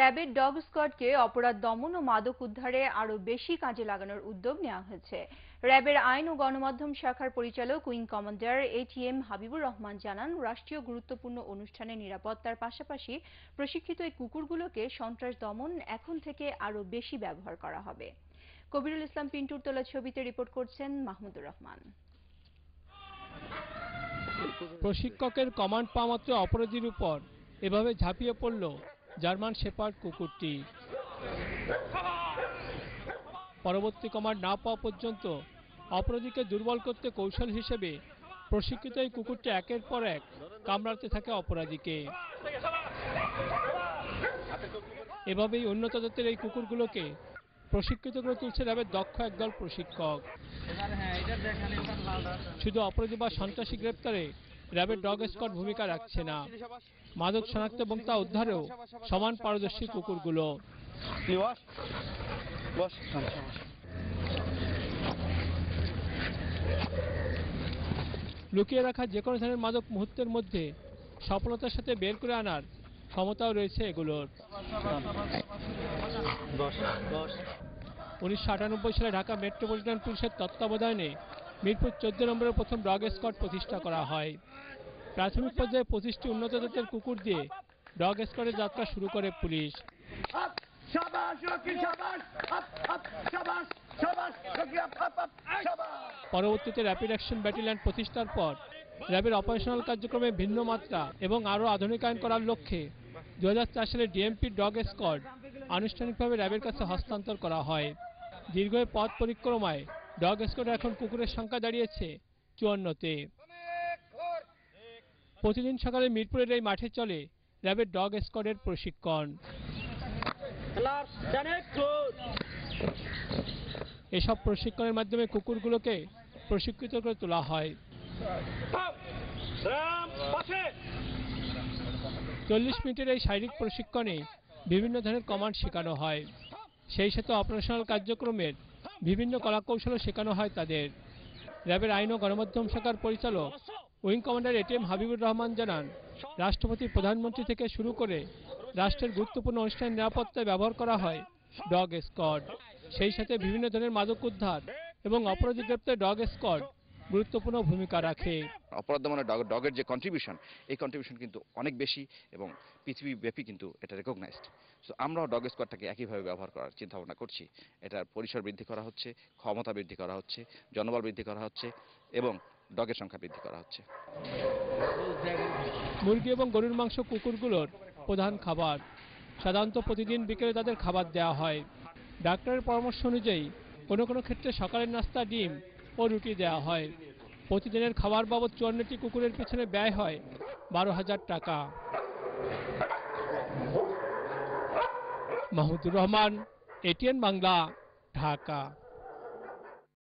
র্যাবের ডগ স্কোয়াডকে অপরাধ দমন ও মাদক উদ্ধারে আরও বেশি কাজে লাগানোর উদ্যোগ নেওয়া হয়েছে। র্যাবের আইন ও গণমাধ্যম শাখার পরিচালক wing commander ATM Habibur Rahman জানান, রাষ্ট্রীয় গুরুত্বপূর্ণ অনুষ্ঠানে নিরাপত্তার পাশাপাশি প্রশিক্ষিত এই কুকুরগুলোকে সন্ত্রাস দমন এখন থেকে আরও বেশি ব্যবহার করা হবে। কবিরুল ইসলাম পিন্টুর তোলা ছবিতে রিপোর্ট করছেন মাহমুদুর রহমান। প্রশিক্ষকের কমান্ড পাওয়া মাত্র অপরাধীর উপর। এভাবে ঝাঁপিয়ে পড়ল জার্মান শেপার্ড কুকুরটি। পরবর্তী কমান্ড না পাওয়া পর্যন্ত অপরাধীকে দুর্বল করতে কৌশল হিসেবে প্রশিক্ষিত এই কুকুরটি একের পর এক কামড়াতে থাকে অপরাধীকে। এভাবেই উন্নত জাতের এই কুকুরগুলোকে প্রশিক্ষিত করে তুলছে র্যাবের দক্ষ একদল প্রশিক্ষক। শুধু অপরাধী বা সন্ত্রাসী গ্রেপ্তারে র্যাবের ডগ স্কোয়াড ভূমিকা রাখছে না। মাদক শনাক্ত এবং তা উদ্ধারেও সমান পারদর্শী কুকুরগুলো। লুকিয়ে রাখা যে কোনো ধরনের মাদক মুহূর্তের মধ্যে সফলতার সাথে বের করে আনার ক্ষমতাও রয়েছে এগুলোর। উনিশশো আটানব্বই সালে ঢাকা মেট্রোপলিটন পুলিশের তত্ত্বাবধানে মিরপুর চোদ্দ নম্বরের প্রথম ডগ স্কোয়াড প্রতিষ্ঠা করা হয় প্রাথমিক পর্যায়ে পঁচিশটি উন্নত জাতের কুকুর দিয়ে ডগ স্কোয়াডের যাত্রা শুরু করে পুলিশ. পরবর্তীতে র্যাপিড অ্যাকশন ব্যাটালিয়ন প্রতিষ্ঠার পর র্যাবের অপারেশনাল কার্যক্রমে ভিন্ন মাত্রা এবং আরও আধুনিকায়ন করার লক্ষ্যে দু হাজার চার সালে ডিএমপি ডগ স্কোয়াড আনুষ্ঠানিকভাবে র্যাবের কাছে হস্তান্তর করা হয় দীর্ঘ পথ পরিক্রমায় ডগ স্কোয়াডে এখন কুকুরের সংখ্যা দাঁড়িয়েছে চুয়ান্নতে। প্রতিদিন সকালে মিরপুরের এই মাঠে চলে র্যাবের ডগ স্কোয়াডের প্রশিক্ষণ। এসব প্রশিক্ষণের মাধ্যমে কুকুরগুলোকে প্রশিক্ষিত করে তোলা হয়। চল্লিশ মিনিটের এই শারীরিক প্রশিক্ষণে বিভিন্ন ধরনের কমান্ড শেখানো হয়। সেই সাথে অপারেশনাল কার্যক্রমের বিভিন্ন কলাকৌশলও শেখানো হয় তাদের। র্যাবের আইন ও গণমাধ্যম শাখার পরিচালক wing commander ATM Habibur Rahman জানান, রাষ্ট্রপতি, প্রধানমন্ত্রী থেকে শুরু করে রাষ্ট্রের গুরুত্বপূর্ণ অনুষ্ঠানে নিরাপত্তায় ব্যবহার করা হয়, ডগ স্কোয়াড, সেই সাথে বিভিন্ন ধরনের মাদক উদ্ধার এবং অপরাধী গ্রেপ্তার ডগ স্কোয়াড গুরুত্বপূর্ণ ভূমিকা রাখে। অপরাধ দমনে ডগ ডগের যে কন্ট্রিবিউশন এই কন্ট্রিবিউশন কিন্তু অনেক বেশি এবং পৃথিবীব্যাপী কিন্তু এটা রেকগনাইজড সো আমরাও ডগ স্কোয়াডটাকে একইভাবে ব্যবহার করার চিন্তা ভাবনা করছি। এটার পরিসর বৃদ্ধি করা হচ্ছে ক্ষমতা বৃদ্ধি করা হচ্ছে জনবল বৃদ্ধি করা হচ্ছে এবং ডগের সংখ্যা বৃদ্ধি করা হচ্ছে। মুরগি এবং গরুর মাংস কুকুরগুলোর প্রধান খাবার। সাধারণত প্রতিদিন বিকেলে তাদের খাবার দেওয়া হয়। ডাক্তারের পরামর্শ অনুযায়ী কোনো কোনো ক্ষেত্রে সকালের নাস্তা ডিম ও রুটি দেওয়া হয়। প্রতিদিনের খাবার বাবদ চুয়ান্নটি কুকুরের পিছনে ব্যয় হয় বারো হাজার টাকা। মাহমুদুর রহমান, এটিএন বাংলা, ঢাকা।